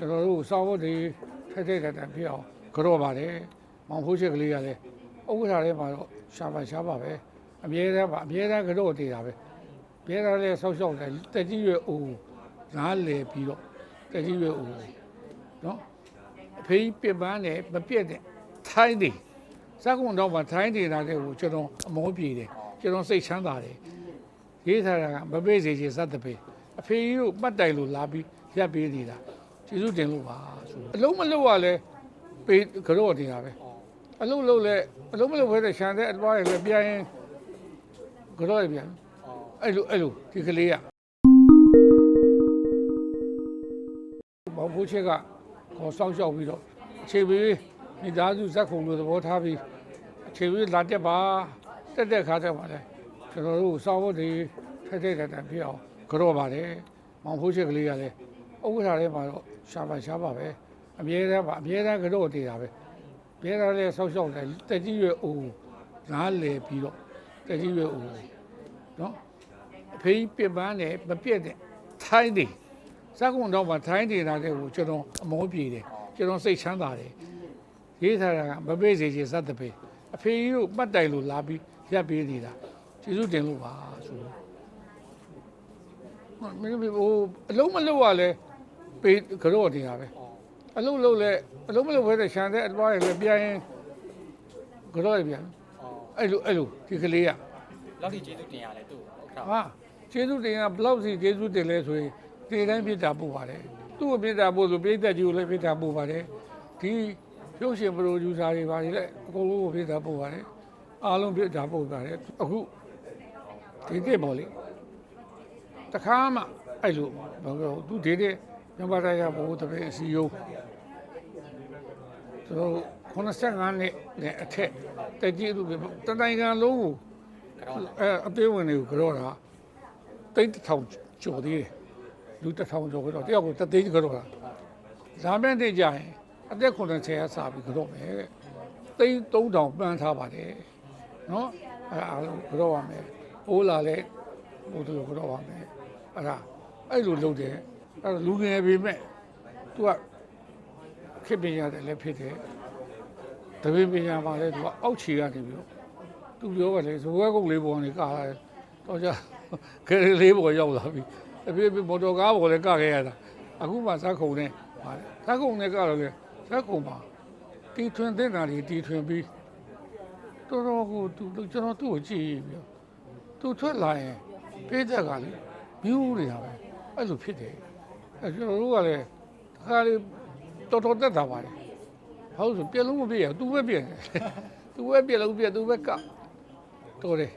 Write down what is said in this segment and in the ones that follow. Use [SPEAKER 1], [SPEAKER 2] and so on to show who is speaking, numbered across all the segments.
[SPEAKER 1] ကျွန်တော်တို့စာဝတ်တွေထိုက်ထိုက်တန်တန်ဖြစ်အောင်ကြော့ပါတယ်မောင်ဖိုးချက်ကလေးကလည်းဥက္ကဋ္ဌထဲမှာတော့ရှာပါရှာပါပဲအမြဲတမ်းပါအမြဲတမ်းကြော့တည်တာပဲအမြဲတမ်းလည်းဆောက်ရှောက်တယ်တက်ကြီးရွယ်အိုနားလေပြီးတော့တက်ကြီးရွယ်အိုနော်အဖေးပြစ်ပန်းနဲ့မပြက်တဲ့ထိုင်းတွေစက်ကုံတော့မှထိုင်းနေတာတဲ့ကိုကျွန်တော်အမောပြေတယ်ကျွန်တော်စိတ်ချမ်းသာတယ်ရေးထားတာကမပေးစေချင်စသဖြင့်အဖေကြီးတို့ပတ်တိုင်လို့လာပြီးရပ်ပေးနေတာ ကျေးဇူးတင်လို့ပါဆိုအလုံးမလုံးရလဲပေးကြော့နေတာပဲအလုံးလုံးလဲအလုံးမလုံးဘဲတဲ့ရှန်တဲ့အသွားရလဲပြန်ရင်ကြော့ရပြန်အဲ့လိုအဲ့လိုဒီကလေးကဘောင်ဖိုးချက်ကခေါ်ဆောင်ရှောက်ပြီးတော့အခြေပေးမိသားစုဇက်ခုံလိုသဘောထားပြီးအခြေပေးလာတက်ပါတက်တက်ခါတက်ပါလေကျွန်တော်တို့စောင်းဖို့တွေထိုက်ထိုက်တန်တန်ဖြစ်အောင်ကြော့ပါတယ်မောင်ဖိုးချက်ကလေးကလည်း ဥက္ကဋ္ဌထဲမှာတော့ရှာပါရှာပါပဲအမြဲတမ်းပါအမြဲတမ်းကြော့တည်တာပဲအမြဲတမ်းလည်းဆောက်ရှောက်တယ်တက်ကြီးရွယ်အိုနားလေပြီးတော့တက်ကြီးရွယ်အိုနော်အဖေးပြစ်ပန်းနဲ့မပြက်တဲ့ထိုင်းတွေစက်ကုံတော့မှထိုင်းနေတာတဲ့ကိုကျွန်တော်အမောပြေတယ်ကျွန်တော်စိတ်ချမ်းသာတယ်ရေးထားတာကမပေးစေချင်စသဖြင့်အဖေကြီးတို့ပတ်တိုင်လို့လာပြီးရပ်ပေးနေတာကျေးဇူးတင်လို့ပါဆိုတော့ဟောမင်းတို့ဟိုအလုံးမလုံးရလဲ ပေးကြော့နေတာပဲအလုံးလုံးလဲအလုံးမလုံးဘဲတဲ့ရှန်တဲ့အသွားရလဲပြန်ရင်ကြော့ရပြန်အဲ့လိုအဲ့လိုဒီကလေးက
[SPEAKER 2] လောက်ထိကျေးဇူးတင်ရလဲသူ့ကို
[SPEAKER 1] ဟာကျေးဇူးတင်ကဘလောက်စီကျေးဇူးတင်လဲဆိုရင်ဒီတိုင်းပြစ်တာပို့ပါတယ်သူ့ကိုပြစ်တာပို့ဆိုပြိသက်ကြီးကိုလည်းပြစ်တာပို့ပါတယ်ဒီရုပ်ရှင်ပရိုဂျူဆာတွေပါလေအကုန်လုံးကိုပြစ်တာပို့ပါတယ်အားလုံးပြစ်တာပို့ပါတယ်အခုဒီတစ်ပေါ့လေတခါမှအဲ့လိုဘာလို့သူဒီတဲ့ မြန်မာတိုင်းကဘိုးတပည့်အစီယုံသူတို့85နှစ်နဲ့အထက်တက်ကြီးသူတနိုင်ငံလုံးကို
[SPEAKER 2] ကတော့
[SPEAKER 1] အဲအသေးဝင်တွေကိုကြောတာတိတ်တစ်ထောင်ကျော်သေးတယ်လူတစ်ထောင်ကျော်ကြောတယောက်ကိုတသိန်းကြောတာလာမယ့်နေ့ကျရင်အသက်90ရစပြီးကြောမယ်တဲ့သိန်း3000ပန်းထားပါတယ်နော်အဲအားလုံးကြောပါမယ်ပိုးလာလဲဘုသူကြောပါမယ်အဲ့ဒါအဲ့လိုလုပ်တယ် အဲ့ဒါလူငယ်ပေမဲ့ तू ကခေတ်ပညာတယ်လည်းဖြစ်တယ်တပည့်ပညာပါလဲ तू ကအောက်ခြေကနေပြီးတော့သူပြောကလေဇဝဲကုတ်လေးပေါ်ကနေကာလာတယ်တော့ကြခဲလေးပေါ်ရောက်လာပြီအပြည့်ပြမော်တော်ကားပေါ်လည်းကခဲ့ရတာအခုမှဇက်ခုံနဲ့ပါတယ်ဇက်ခုံနဲ့ကတော့လေဇက်ခုံပါတီထွင်တဲ့နာတွေတီထွင်ပြီးတော်တော်ကိုသူကျွန်တော်သူ့ကိုကြည့်ပြီးသူထွက်လာရင်ပေးသက်ကလေမျိုးတွေဟာပဲအဲ့လိုဖြစ်တယ် အဲကျွန်တော်တို့ကလည်းတခါလေတော်တော်တက်တာပါလေဟောဆိုပြက်လုံးမပြည့်ရသူပဲပြည့်တယ်သူပဲပြက်လုံးပြက်သူပဲကတော်တယ်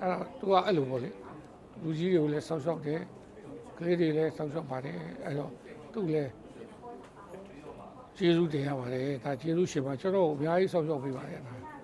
[SPEAKER 1] အဲ့တော့သူကအဲ့လိုပေါ့လေလူကြီးတွေကိုလည်းစောက်ရှောက်တယ်ကလေးတွေလည်းစောက်ရှောက်ပါတယ်အဲ့တော့သူ့လည်းကျေးဇူးတင်ရပါတယ်ဒါကျေးဇူးရှင်ပါကျွန်တော်အများကြီးစောက်ရှောက်ပေးပါတယ်ဒါ